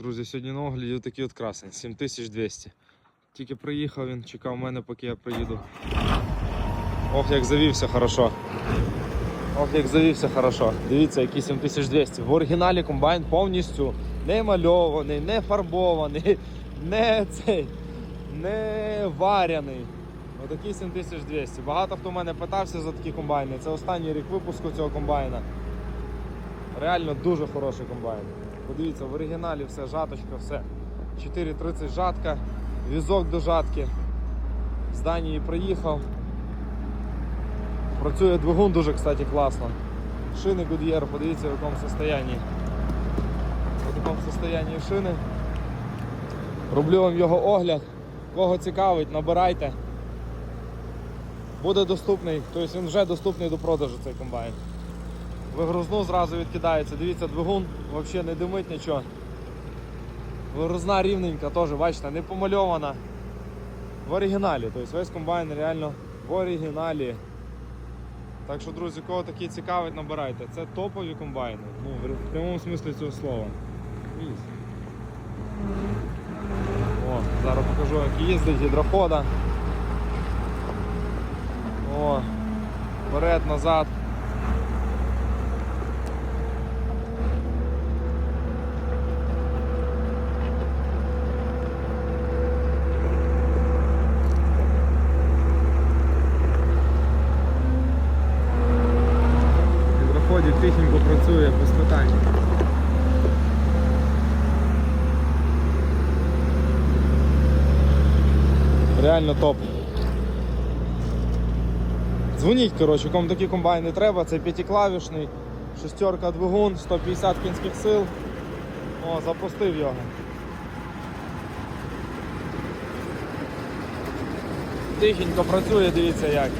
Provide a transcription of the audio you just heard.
Друзі, сьогодні на огляді такий от красень 7200. Тільки приїхав він, чекав мене, поки я приїду. Ох, як завівся хорошо. Ох, як завівся хорошо. Дивіться, який 7200. В оригіналі комбайн повністю не мальований, не фарбований, не цей, не варяний. Отакий 7200. Багато хто в мене питався за такі комбайни. Це останній рік випуску цього комбайна. Реально дуже хороший комбайн. Подивіться, в оригіналі все, жаточка, все. 4.30 жатка, візок до жатки. З Данії приїхав. Працює двигун дуже, кстати, класно. Шини Goodyear, подивіться в якому состоянні. В такому состоянні шини. Роблю вам його огляд. Кого цікавить, набирайте. Буде доступний, тобто він вже доступний до продажу цей комбайн. Вигрузну зразу відкидається. Дивіться, двигун взагалі не димить нічого. Вигрузна рівненька теж, бачите, не помальована. В оригіналі. Тобто весь комбайн реально в оригіналі. Так що, друзі, кого такі цікавить, набирайте. Це топові комбайни. Ну, в прямому смислі цього слова. О, зараз покажу, як їздить гідрохода. О, вперед, назад. Тихенько працює без питань. Реально топ. Дзвоніть, коротше, кому такі комбайни треба, це п'ятиклавішний, шестерка двигун, 150 кінських сил. О, запустив його. Тихенько працює, дивіться як.